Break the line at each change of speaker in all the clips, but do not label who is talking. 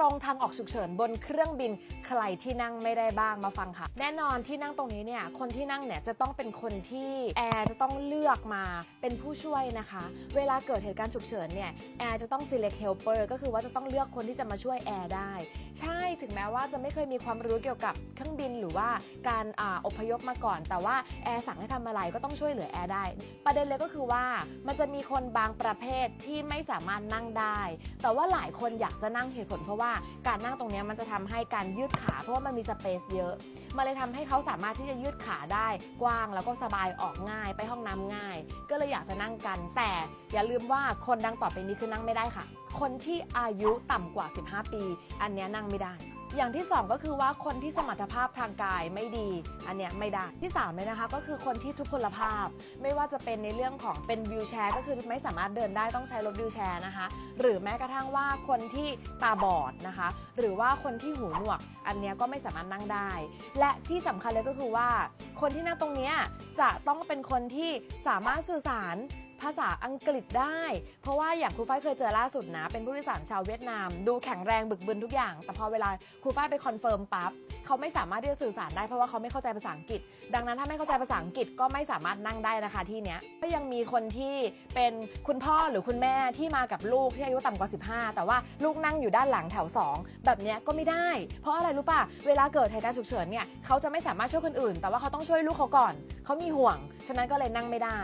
รงทางออกฉุกเฉินบนเครื่องบินใครที่นั่งไม่ได้บ้างมาฟังค่ะ แน่นอนที่นั่งตรงนี้เนี่ยคนที่นั่งเนี่ยจะต้องเป็นคนที่แอร์จะต้องเลือกมาเป็นผู้ช่วยนะคะ เวลาเกิดเหตุการณ์ฉุกเฉินเนี่ยแอร์จะต้อง select helper ก็คือว่าจะต้องเลือกคนที่จะมาช่วยแอร์ได้ ใช่ถึงแม้ว่าจะไม่เคยมีความรู้เกี่ยวกับเครื่องบินหรือว่าการอาอพยพมาก่อน แต่ว่าแอร์สั่งให้ทำอะไรก็ต้องช่วยเหลือแอร์ได้ ประเด็นเลยก็คือว่ามันจะมีคนบางประเภทที่ไม่สามารถนั่งได้ แต่ว่าหลายคนอยากจะนั่งเหตุผลเพราะว่าการนั่งตรงนี้มันจะทำให้การยืดขาเพราะว่ามันมีสเปซเยอะ มันเลยทำให้เขาสามารถที่จะยืดขาได้กว้างแล้วก็สบายออกง่ายไปห้องน้ำง่าย ก็เลยอยากจะนั่งกัน แต่อย่าลืมว่าคนดังต่อไปนี้คือนั่งไม่ได้ค่ะ คนที่อายุต่ำกว่า 15 ปี อันนี้นั่งไม่ได้อย่างที่ 2 ก็คือว่าคนที่สมรรถภาพทางกายไม่ดี อันเนี้ยไม่ได้ที่3เลยนะคะ ก็คือคนที่ทุพพลภาพ ไม่ว่าจะเป็นในเรื่องของเป็นวิวแชร์ ก็คือไม่สามารถเดินได้ต้องใช้รถวิวแชร์นะคะ หรือแม้กระทั่งว่าคนที่ตาบอดนะคะ หรือว่าคนที่หูหนวก อันเนี้ยก็ไม่สามารถนั่งได้ และที่สำคัญเลยก็คือว่า คนที่นั่งตรงเนี้ยจะต้องเป็นคนที่สามารถสื่อสาร ภาษาอังกฤษได้ เพราะว่าอย่างครูฝ้ายเคยเจอล่าสุดนะ เป็นผู้โดยสารชาวเวียดนาม ดูแข็งแรงบึกบึนทุกอย่าง แต่พอเวลาครูฝ้ายไปคอนเฟิร์มปั๊บเขาไม่สามารถที่จะสื่อสารได้เพราะว่าเขาไม่เข้าใจภาษาอังกฤษ ดังนั้นถ้าไม่เข้าใจภาษาอังกฤษก็ไม่สามารถนั่งได้นะคะที่เนี้ยก็ยังมีคนที่เป็นคุณพ่อหรือคุณแม่ที่มากับลูกที่อายุต่ำกว่า 15 แต่ว่าลูกนั่งอยู่ด้านหลังแถว 2 แบบเนี้ยก็ไม่ได้ เพราะอะไรรู้ป่ะเวลาเกิดเหตุการณ์ฉุกเฉินเนี่ยเขาจะไม่สามารถช่วยคนอื่น แต่ว่าเขาต้องช่วยลูกเขาก่อน เขามีห่วง ฉะนั้นก็เลยนั่งไม่ได้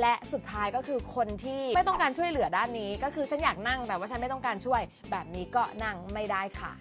และสุดท้ายก็คือคนที่ไม่ต้องการช่วยเหลือด้านนี้ ก็คือฉันอยากนั่งแต่ว่าฉันไม่ต้องการช่วย แบบนี้ก็นั่งไม่ได้ค่ะ